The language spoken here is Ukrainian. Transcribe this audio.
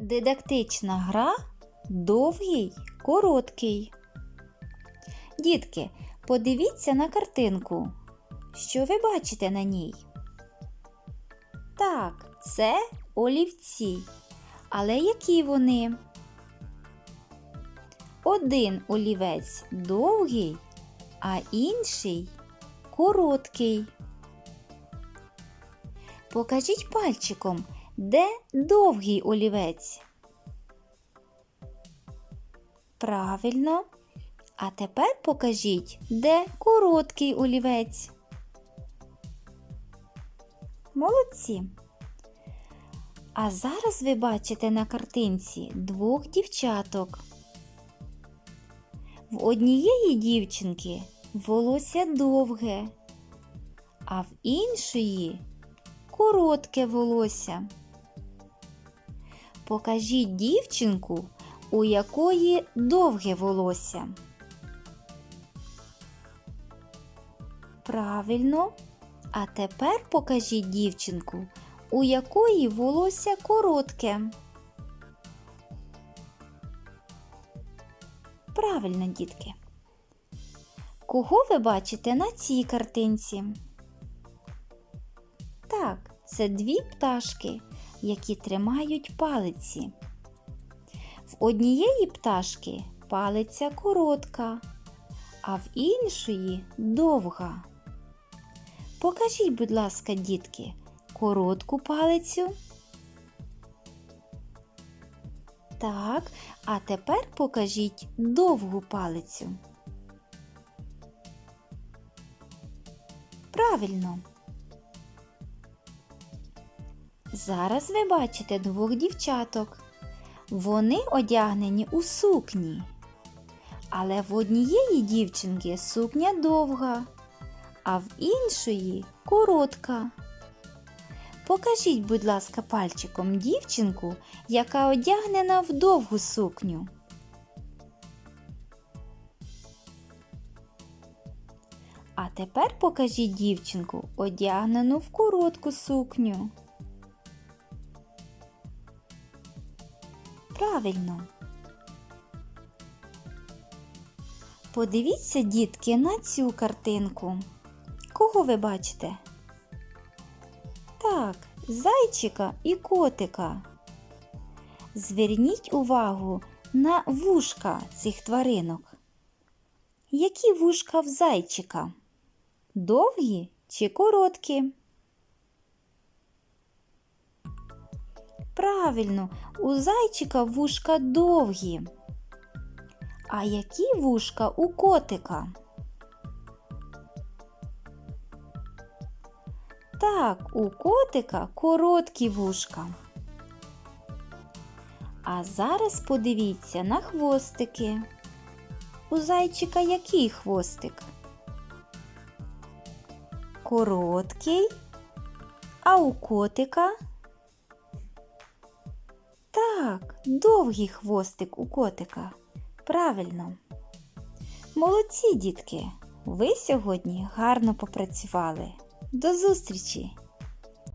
Дидактична гра довгий, короткий. Дітки, подивіться на картинку. Що ви бачите на ній? Так, це олівці. Але які вони? Один олівець довгий, а інший короткий. Покажіть пальчиком, де довгий олівець. Правильно. А тепер покажіть, де короткий олівець. Молодці. А зараз ви бачите на картинці двох дівчаток. В однієї дівчинки волосся довге, а в іншої коротке волосся. Покажіть дівчинку, у якої довге волосся. Правильно. А тепер покажіть дівчинку, у якої волосся коротке. Правильно, дітки. Кого ви бачите на цій картинці? Так, це дві пташки, які тримають палиці. В однієї пташки палиця коротка, а в іншої довга. Покажіть, будь ласка, дітки, коротку палицю. Так, а тепер покажіть довгу палицю. Правильно. Зараз ви бачите двох дівчаток. Вони одягнені у сукні. Але в однієї дівчинки сукня довга, а в іншої коротка. Покажіть, будь ласка, пальчиком дівчинку, яка одягнена в довгу сукню. А тепер покажіть дівчинку, одягнену в коротку сукню. Правильно. Подивіться, дітки, на цю картинку. Кого ви бачите? Так, зайчика і котика. Зверніть увагу на вушка цих тваринок. Які вушка в зайчика? Довгі чи короткі? Правильно, у зайчика вушка довгі. А які вушка у котика? Так, у котика короткі вушка. А зараз подивіться на хвостики. У зайчика який хвостик? Короткий, а у котика? Так, довгий хвостик у котика. Правильно. Молодці, дітки! Ви сьогодні гарно попрацювали. До зустрічі!